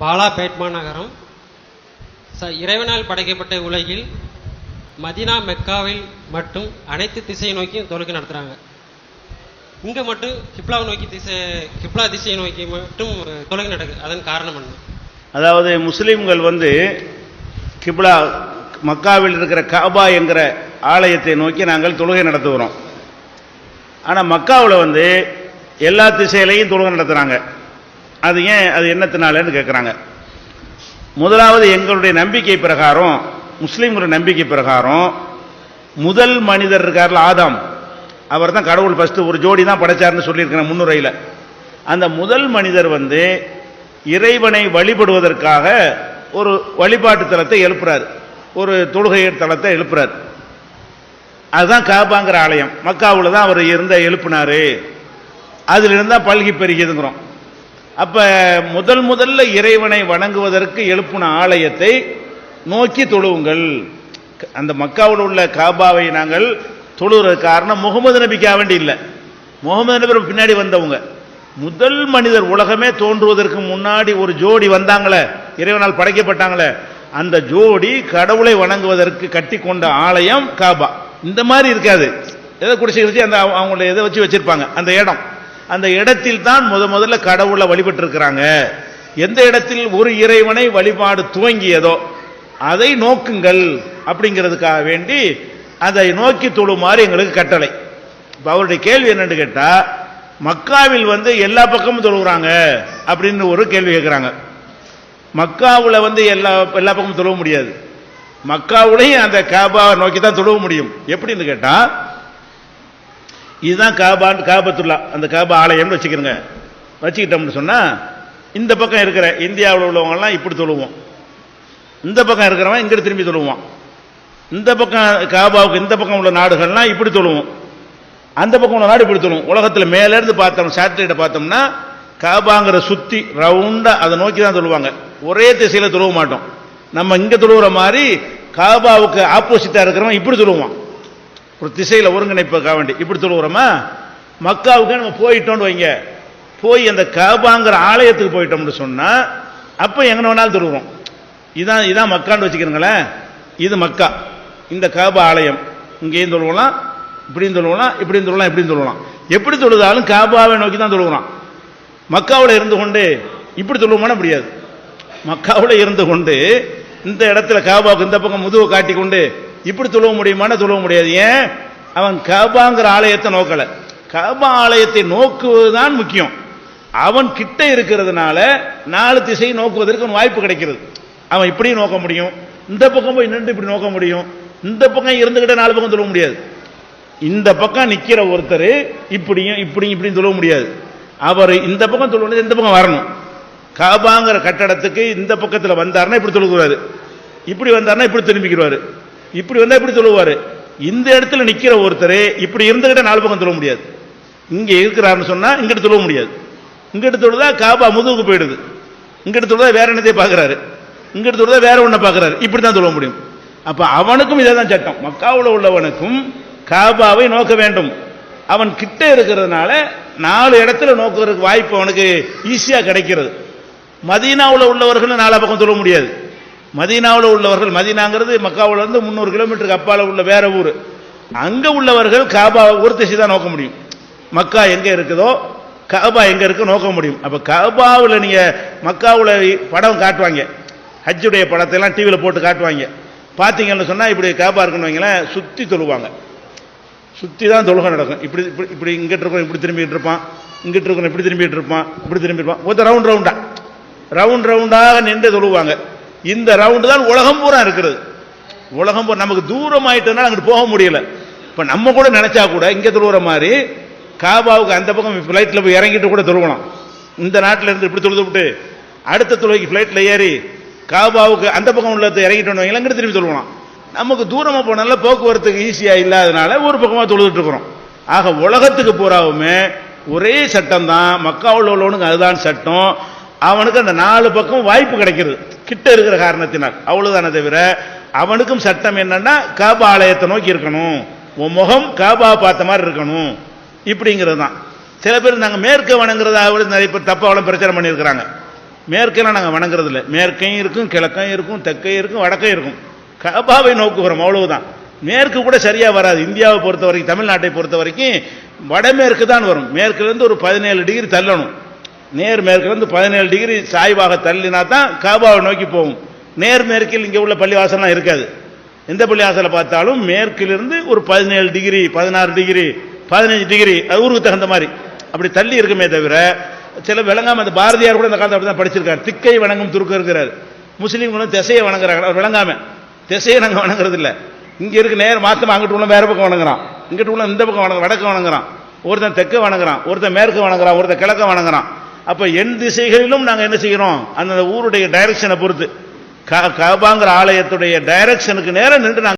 பாலா பேட்மா நகரம். ச இறைவனால் படைக்கப்பட்ட உலகில் மதினா மெக்காவில் மட்டும் அனைத்து திசையை நோக்கியும் தொழுகை நடத்துகிறாங்க இங்கே மட்டும் கிப்லாவை நோக்கி திசை கிப்லா திசையை நோக்கி மட்டும் தொழுகை நடக்குது அதன் காரணம் என்ன? அதாவது முஸ்லீம்கள் வந்து கிப்லா மக்காவில் இருக்கிற காபா என்கிற ஆலயத்தை நோக்கி நாங்கள் தொழுகை நடத்துகிறோம். ஆனால் மக்காவில் வந்து எல்லா திசையிலையும் தொழுகை நடத்துகிறாங்க அது ஏன் அது என்னத்தினாலன்னு கேட்குறாங்க முதலாவது எங்களுடைய நம்பிக்கை பிரகாரம் முஸ்லீம்களுடைய நம்பிக்கை பிரகாரம் முதல் மனிதர் இருக்கார்ல ஆதாம். அவர் தான் கடவுள் ஃபஸ்ட்டு ஒரு ஜோடி தான் படைச்சார்னு சொல்லியிருக்கிறேன் முன்னுரையில். அந்த முதல் மனிதர் வந்து இறைவனை வழிபடுவதற்காக ஒரு வழிபாட்டு தலத்தை எழுப்புறார். ஒரு தொழுகை தலத்தை எழுப்புறார். அதுதான் காபாங்கிற ஆலயம். மக்காவில் தான் அவர் இருந்த எழுப்பினார். அதிலிருந்தால் பல்கி பெருகிதுங்கிறோம். அப்ப முதல் முதல்ல இறைவனை வணங்குவதற்கு எழுப்பின ஆலயத்தை நோக்கி தொழுவுங்கள். அந்த மக்காவில் உள்ள காபாவை நாங்கள் தொழுகிற காரணம் முகமது நபிக்காக வேண்டி இல்லை முகமது நபி பின்னாடி வந்தவங்க. முதல் மனிதர் உலகமே தோன்றுவதற்கு முன்னாடி ஒரு ஜோடி வந்தாங்களே இறைவனால் படைக்கப்பட்டாங்களே. அந்த ஜோடி கடவுளை வணங்குவதற்கு கட்டி கொண்ட ஆலயம் காபா. இந்த மாதிரி இருக்காது. எதை குடிச்சு குடிச்சு அந்த அவங்க- அவங்கள எதை வச்சு வச்சிருப்பாங்க? அந்த இடம். அந்த இடத்தில் தான் முத முதல்ல கடவுளை வழிபட்டு இருக்கிறாங்க எந்த இடத்தில் ஒரு இறைவனை வழிபாடு துவங்கியதோ அதை நோக்குங்கள் அப்படிங்கிறதுக்காக வேண்டி அதை நோக்கி தொழுமாறு எங்களுக்கு கட்டளை. இப்போ அவருடைய கேள்வி என்னன்னு கேட்டால் மக்காவில் வந்து எல்லா பக்கமும் தொழுகிறாங்க அப்படின்னு ஒரு கேள்வி கேட்குறாங்க மக்காவில் வந்து எல்லா எல்லா பக்கமும் தொழுவ முடியாது. மக்காவுலையும் அந்த காபாவை நோக்கி தான் தொழுவ முடியும். எப்படின்னு கேட்டால் இதுதான் காபான் காபத்துல்லா அந்த காபா ஆலயம்னு வச்சுக்கிறோங்க. வச்சுக்கிட்டோம்னு சொன்னால் இந்த பக்கம் இருக்கிற இந்தியாவில் உள்ளவங்கெல்லாம் இப்படி தொழுவோம் இந்த பக்கம் இருக்கிறவன் இங்கிட்டு திரும்பி தொழுவான் இந்த பக்கம் காபாவுக்கு இந்த பக்கம் உள்ள நாடுகள்லாம் இப்படி தொழுவோம் அந்த பக்கம் உள்ள நாடு இப்படி தொழுவோம் உலகத்தில் மேலேருந்து பார்த்தோம் சேட்டலைட்டை பார்த்தோம்னா காபாங்கிற சுற்றி ரவுண்டாக அதை நோக்கி தான் தொழுவாங்க ஒரே திசையில் தொழுவ மாட்டோம். நம்ம இங்கே தொழுகிற மாதிரி காபாவுக்கு ஆப்போசிட்டாக இருக்கிறவன் இப்படி தொழுவான் ஒரு திசையில் ஒருங்கிணைப்புக்காக வேண்டி இப்படி சொல்லுவோமா மக்காவுக்கு நம்ம போயிட்டோம்னு வைங்க. போய் அந்த காபாங்கிற ஆலயத்துக்கு போயிட்டோம்னு சொன்னால் அப்போ எங்கே வேணாலும் திருவுறோம் இதான் இதான் மக்கான்னு வச்சுக்கிறீங்களேன். இது மக்கா. இந்த காபா ஆலயம். இங்கேயும் சொல்லுவோம்லாம் இப்படியும் தொழுவலாம் இப்படியும் சொல்லலாம் இப்படியும் சொல்லலாம் எப்படி தொழுதாலும் காபாவை நோக்கி தான் தொழுகிறான். மக்காவில் இருந்து கொண்டு இப்படி தொழுவோமான முடியாது. மக்காவில் இருந்து கொண்டு இந்த இடத்துல காபாவுக்கு இந்த பக்கம் முதுவை காட்டி கொண்டு இப்படி தொழுவ முடியுமான தொழுவ முடியாது. ஏன்? அவன் கபாங்கிற ஆலயத்தை நோக்கலை. கபா ஆலயத்தை நோக்குவதுதான் முக்கியம். அவன் கிட்ட இருக்கிறதுனால நாலு திசை நோக்குவதற்கு வாய்ப்பு கிடைக்கிறது. அவன் இப்படியும் நோக்க முடியும். இந்த பக்கம் போய் நின்று இப்படி நோக்க முடியும். இந்த பக்கம் இருந்துகிட்ட நாலு பக்கம் தொழுவ முடியாது. இந்த பக்கம் நிற்கிற ஒருத்தர் இப்படியும் இப்படியும் இப்படியும் தொழுவ முடியாது. அவர் இந்த பக்கம் தொழுவது இந்த பக்கம் வரணும். காபாங்கிற கட்டடத்துக்கு இந்த பக்கத்தில் வந்தாருன்னா இப்படி தொழுகுவாரு இப்படி வந்தாருன்னா இப்படி திரும்பிக்கிறாரு இப்படி வந்தா இப்படி சொல்லுவார். இந்த இடத்துல நிக்கிற ஒருத்தர் இப்படி இருந்துகிட்ட நாலு பக்கம் சொல்ல முடியாது. இங்க இருக்கிறாருன்னு சொன்னா இங்கிட்ட சொல்ல முடியாது. இங்கிட்ட சொல்லுதா காபா முதுகுக்கு போயிடுது. இங்கிட்ட சொல்லுதா வேற என்னத்தையே பார்க்குறாரு இங்கிட்ட சொல்லுதா வேற ஒன்றை பார்க்குறாரு இப்படி தான் சொல்ல முடியும். அப்போ அவனுக்கும் இதே தான் சட்டம். மக்காவில் உள்ளவனுக்கும் காபாவை நோக்க வேண்டும். அவன் கிட்ட இருக்கிறதுனால நாலு இடத்துல நோக்கிறதுக்கு வாய்ப்பு அவனுக்கு ஈஸியாக கிடைக்கிறது. மதீனாவில் உள்ளவர்கள் நாலா பக்கம் சொல்ல முடியாது. மதீனாவில் உள்ளவர்கள் மதீனாங்கிறது மக்காவுல இருந்து முந்நூறு கிலோமீட்டருக்கு அப்பால உள்ள வேற ஊர். அங்கே உள்ளவர்கள் காபா ஒரு திசை தான் நோக்க முடியும். மக்கா எங்கே இருக்குதோ காபா எங்கே இருக்கு நோக்க முடியும். அப்போ காபாவில் நீங்கள் மக்காவில் படம் காட்டுவாங்க. ஹஜ்ஜுடைய படத்தெல்லாம் டிவியில் போட்டு காட்டுவாங்க. பார்த்தீங்கன்னு சொன்னால் இப்படி காபா இருக்குன்னு வைங்களேன் சுற்றி தொழுவாங்க. சுற்றி தான் தொழுகை நடக்கும். இப்படி இப்படி இப்படி இங்கிட்டு இருக்கணும் இப்படி திரும்பிட்டு இருப்பான். இங்கிட்டு இருக்கணும் இப்படி திரும்பிட்டு இருப்பான் இப்படி திரும்பி இருப்பான். ஒரு ரவுண்ட் ரவுண்டாக ரவுண்ட் ரவுண்டாக நின்று தொழுவாங்க. இந்த ரவுண்டு தான் உலகம் பூரா இருக்கிறது உலகம் பூரா நமக்கு தூரம் ஆயிட்டதுனால அங்கிட்டு போக முடியல. இப்போ நம்ம கூட நினைச்சா கூட இங்கே தொழுகிற மாதிரி காபாவுக்கு அந்த பக்கம் ஃப்ளைட்டில் போய் இறங்கிட்டு கூட தொழுவலாம் இந்த நாட்டில் இருந்து இப்படி தொழுது விட்டு அடுத்த தொழுகைக்கு ஃப்ளைட்டில் ஏறி காபாவுக்கு அந்த பக்கம் உள்ளத்தை இறங்கிட்டு வந்தவங்க திரும்பி தொழுவலாம் நமக்கு தூரமாக போனால போக்குவரத்துக்கு ஈஸியாக இல்லாதனால ஒரு பக்கமாக தொழுதுட்டு இருக்கிறோம். ஆக உலகத்துக்கு பூராவுமே ஒரே சட்டம் தான் மக்காவில் உள்ளவனுக்கு அதுதான் சட்டம். அவனுக்கு அந்த நாலு பக்கம் வாய்ப்பு கிடைக்கிறது. கிட்ட இருக்கிற காரணத்தினால். அவ்வளவுதானே தவிர அவனுக்கும் சட்டம் என்னன்னா காபா ஆலயத்தை நோக்கி இருக்கணும். உன் முகம் காபா பார்த்த மாதிரி இருக்கணும். இப்படிங்கிறது தான் சில பேர் நாங்கள் மேற்க வணங்குறதாக நிறைய பேர் தப்பாவளம் பிரச்சாரம் பண்ணியிருக்கிறாங்க. மேற்கெல்லாம் நாங்கள் வணங்குறது இல்லை மேற்கையும் இருக்கும் கிழக்கையும் இருக்கும் தெற்கையும் இருக்கும் வடக்கையும் இருக்கும். கபாவை நோக்குகிறோம் அவ்வளவுதான். மேற்கு கூட சரியாக வராது. இந்தியாவை பொறுத்த வரைக்கும் தமிழ்நாட்டை பொறுத்த வரைக்கும் வடமேற்கு தான் வரும். மேற்குலேருந்து ஒரு பதினேழு டிகிரி தள்ளணும். நேர் மேற்குலேருந்து பதினேழு டிகிரி சாய்வாக தள்ளினா தான் காபாவை நோக்கி போகும். நேர் மேற்கில் இங்கே உள்ள பள்ளிவாசலாம் இருக்காது. எந்த பள்ளிவாசலை பார்த்தாலும் மேற்கிலிருந்து ஒரு பதினேழு டிகிரி பதினாறு டிகிரி பதினஞ்சு டிகிரி அது ஊருக்கு தகுந்த மாதிரி. அப்படி தள்ளி இருக்குமே தவிர சில விளங்காமல் அந்த பாரதியார் கூட இந்த காலத்தை அப்படி தான் படிச்சிருக்காரு. திக்கை வணங்கும் துருக்கு இருக்கிறார். முஸ்லீம்களும் திசையை வணங்குறாங்க. அவர் விளங்காமல் திசையை நாங்கள் வணங்குறது இல்லை இங்கே இருக்கு நேரம் மாத்தமா அங்கிட்டு உள்ள வேற பக்கம் வணங்குறான். இங்கிட்டு உள்ள இந்த பக்கம் வணங்க வடக்கு வணங்குறான். ஒருத்தன் தெற்கு வணங்குறான். ஒருத்தன் மேற்கு வணங்குறான். ஒருத்தன் கிழக்க வணங்குறான். அப்ப எண் திசைகளிலும் நாங்க என்ன செய்கிறோம் அந்த ஊருடைய டைரக்ஷனை பொறுத்து. கபாங்கிற காபாங்கிற ஆலயத்துடைய டைரக்ஷனுக்கு நேரம் நின்று நாங்கள்